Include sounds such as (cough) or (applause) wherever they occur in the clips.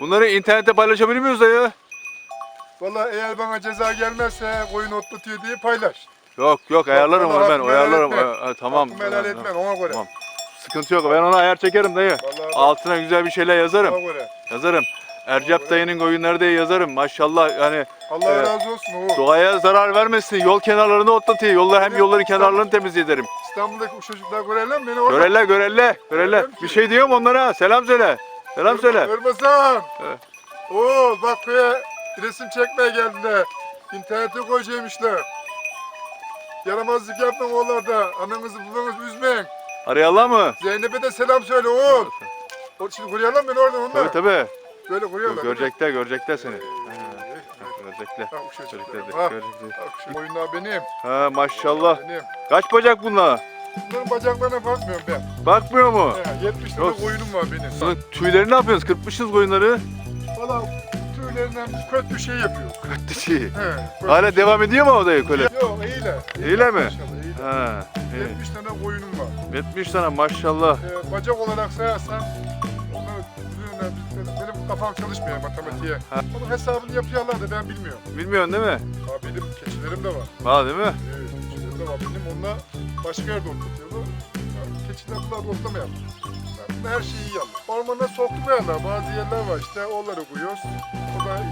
Bunları internette paylaşabilir miyiz dayı? Valla eğer bana ceza gelmezse koyun otlatıyor diye paylaş. Yok yok ayarlarım onu ben hakkımı helal ayarlarım. etme. Ha, tamam. Hakkımı helal Tamam, ona göre. Tamam. Sıkıntı yok ben ona ayar çekerim dayı. Vallahi. Altına güzel bir şeyler yazarım. Ona göre. Yazarım. Ercep dayının koyunları diye yazarım. Maşallah yani Allah Evet. razı olsun oğul. doğaya zarar vermesin. Yol kenarlarını otlatıyor. Yollar hem yolların kenarlarını temizliyor derim. İstanbul'daki o çocuklar görerler mi beni orada? Görelle görelle görelle. Ki. Bir şey diyorum onlara. Selam söyle. Selam söyle. Irmazan. Evet. Oğul bak köye resim çekmeye geldiler. İnternete koyacakmışlar. Yaramazlık yapmayın oğullarda. Ananızı babanızı üzmeyin. Arayalım mı? Zeynep'e de selam söyle oğul. O şimdi koruyorlar beni orada onlar. Tabii tabii. Böyle koruyorlar. Görecekler görecekler seni. Evet. Görecekler. Görecekler. Ha, görecekler. bak şu oyunlar benim. Ha maşallah. Benim. Kaç bacak bunlar? Bunların bacaklarına bakmıyorum ben. Bakmıyor mu? He, 70 tane Yok. koyunum var benim. Bunun tüylerini ne yapıyorsunuz? Kırpmışsınız koyunları. Valla tüylerinden kötü bir şey yapıyor. Dişi. He, kötü Hala bir şey. devam ediyor mu o da öyle? Yok iyiler. İyiler mi? İyiler. Ha. iyi. 70 tane koyunum var. 70 tane maşallah. Ee, bacak olarak sayarsan biz- benim, benim kafam çalışmıyor matematiğe. Ha. Onun hesabını yapıyorlar da ben bilmiyorum. Bilmiyorsun değil mi? Ha, benim keçilerim de var. Var değil mi? Evet, keçilerim de var. Benim onunla başka yerde otlatıyorlar. Yani keçiler bunlar otlamıyor. Yani her şeyi iyi yapıyor. Ormana sokmuyorlar. Bazı yerler var işte onları koyuyoruz. O da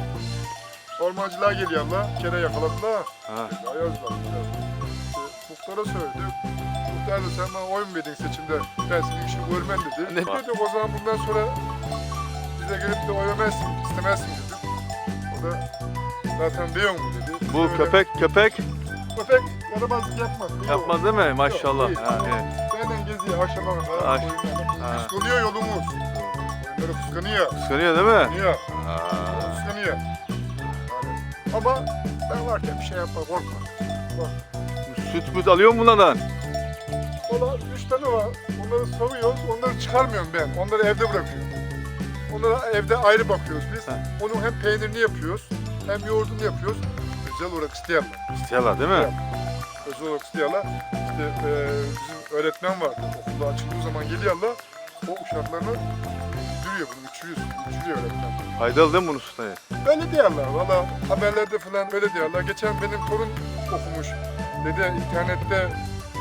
ormancılar geliyorlar. Kere yakaladılar. Ha. Ayazlar. Muhtara söyledim. Muhtar da sen bana oy mu verdin seçimde? Ben senin işini görmem dedi. Ne? Dedim o zaman bundan sonra gelip de oy vermezsin, istemezsin dedim. O da zaten biliyor mu dedi. Bu Öyle- köpek köpek Köpek yaramazlık yapmaz. biliyor. yapmaz değil mi? Maşallah. değil. Ha, evet. Benden geziyor akşama kadar. Aş-. Ha. Kıskanıyor yolumuz. Oyunları kıskanıyor. Kıskanıyor değil mi? Kıskanıyor. Ha. Kıskanıyor. Yani, ama ben varken bir şey yapma korkma. Süt müt alıyor mu bunlardan? Valla üç tane var. Onları savuyoruz. Onları çıkarmıyorum ben. Onları evde bırakıyorum. Onlara evde ayrı bakıyoruz biz. Ha. Onun hem peynirini yapıyoruz hem yoğurdunu yapıyoruz. Özel olarak isteyenler. İstiyorlar değil mi? Evet. Özel olarak isteyenler. İşte e, bizim öğretmen vardı. Okulda açıldığı zaman geliyorlar. O uşaklarını uçuruyor bunu. Uçuruyor. Uçuruyor öğretmen. Faydalı değil mi bunun sütleri? Öyle diyorlar. Valla haberlerde falan öyle diyorlar. Geçen benim torun okumuş. Dedi internette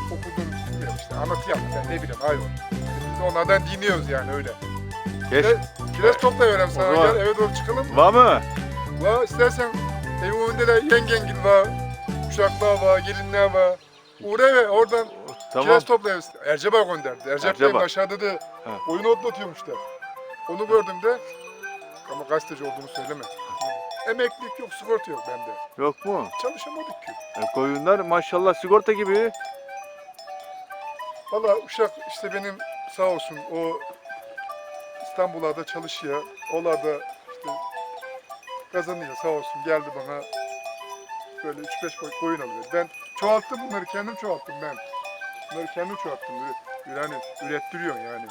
okudum. Ya işte anlatıyor ben ne bileyim hayvan. Biz de onlardan dinliyoruz yani öyle. Geç. Evet. Kiraz toplayıverem sana gel eve doğru çıkalım. Var mı? Va istersen evin önünde de yengengil var. Uşaklar var, gelinler var. Uğra ve oradan Tamam. kiraz toplayalım. Ercebağ gönderdi. Ercep Bey'in Ercebağ. aşağıda da oyun otlatıyormuş da. Onu gördüm de ama gazeteci olduğunu söyleme. Emeklilik yok, sigorta yok bende. Yok mu? Çalışamadık ki. E, koyunlar maşallah sigorta gibi. Valla uşak işte benim sağ olsun o İstanbul'da da çalışıyor. Olar da işte kazanıyor sağ olsun geldi bana böyle 3-5 boy koyun alıyor. Ben çoğalttım bunları kendim çoğalttım ben. Bunları kendim çoğalttım. Yani ürettiriyorsun yani.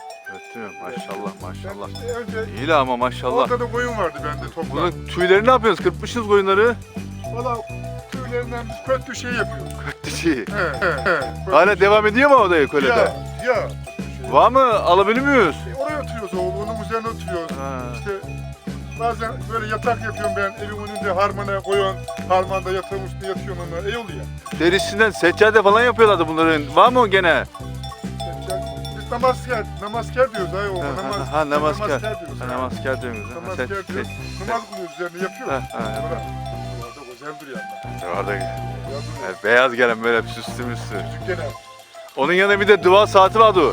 Evet, maşallah maşallah. Ben işte önce İyi la ama maşallah. orada da koyun vardı bende toplam. Bunun tüylerini ne yapıyorsunuz? Kırpmışsınız koyunları. Valla tüylerinden kötü şey yapıyoruz. Dişi. He, he, he. Hala devam ediyor mu o da öyle Ya, ya. Var mı? Alabilir miyiz? E, Oraya oturuyoruz oğlum, onun üzerine oturuyoruz. Ha. İşte bazen böyle yatak yapıyorum ben evin önünde harmana koyuyorsun. Harmanda yatağın üstünde yatıyorsun onlar. İyi oluyor. Derisinden seccade falan yapıyorlardı bunların. Var mı gene? Biz namaskar, namaskar diyoruz ay o. Ha, ha, namaz, ha, namaskar. diyoruz. Ha, namaskar diyoruz. ha. Namaskar Sen- diyoruz. sen- Namaz kılıyoruz üzerine yapıyoruz. Ha, ha, ha. Sonra Orada güzel duruyor ama. Orada Güzel duruyor. Evet, beyaz gelen böyle bir süslü müslü. Küçük gene. Onun yanında bir de dua saati vardı o.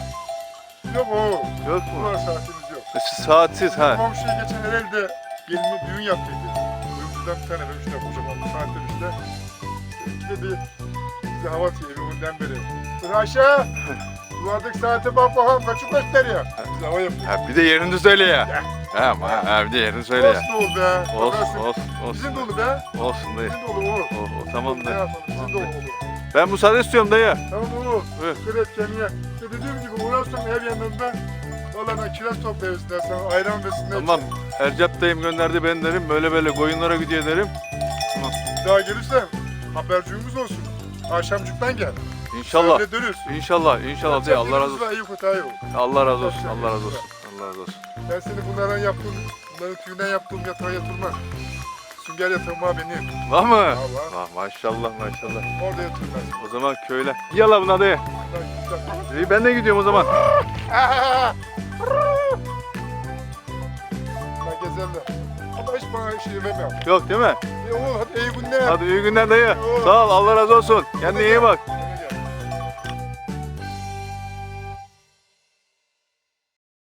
Yok o. Yok Bu mu? var saatimiz yok. E, Saatsiz ha. Komşuya geçen herhalde gelini düğün yaptıydı. Ömrüden bir tane vermişler kocaman bir saat demişler. İşte bir bize hava atıyor evinden beri. Dur Ayşe! Duvardaki saate bak bakalım kaçı gösteriyor. Bize hava yapıyor. Ha, bir de yerini söyle ya. Ha, ama, ha, bir de yerini söyle ya. Olsun oğul be. Olsun, Bakarsın. olsun, Bizim olsun. dolu be. Olsun dayı. Bizim dolu oğul. O, o, tamam Ne dayı. yapalım? Bizim dolu oğul. Ben müsaade istiyorum dayı. Tamam oğul. Evet. Kıret kendine. İşte dediğim gibi uğraşsam her yanında ben kiraz toplayayım istersen ayran versinler. Tamam. Ercep dayım gönderdi ben derim. Böyle böyle koyunlara gidiyor derim. Bir daha gelirsen habercimiz olsun. Akşamcıktan gel. İnşallah. Öyle dönüş. İnşallah. İnşallah dayı. Allah razı olsun. İyi kutayı ol. Allah razı olsun. Allah razı olsun. Allah razı olsun. Ben seni bunlardan yaptığım, Bunların tüyünden yaptığım yatağa yatırma. Sünger yatağım var benim. Var mı? var. Ah, maşallah maşallah. Orada yatırmaz. O zaman köyle. Buna dayı. İyi ben de gidiyorum o zaman. (laughs) Ben gezerler. Ama hiç bana şey vermiyor. Yok değil mi? E oğul hadi iyi günler. Hadi iyi günler dayı. Sağ ol Allah razı olsun. Kendine iyi bak.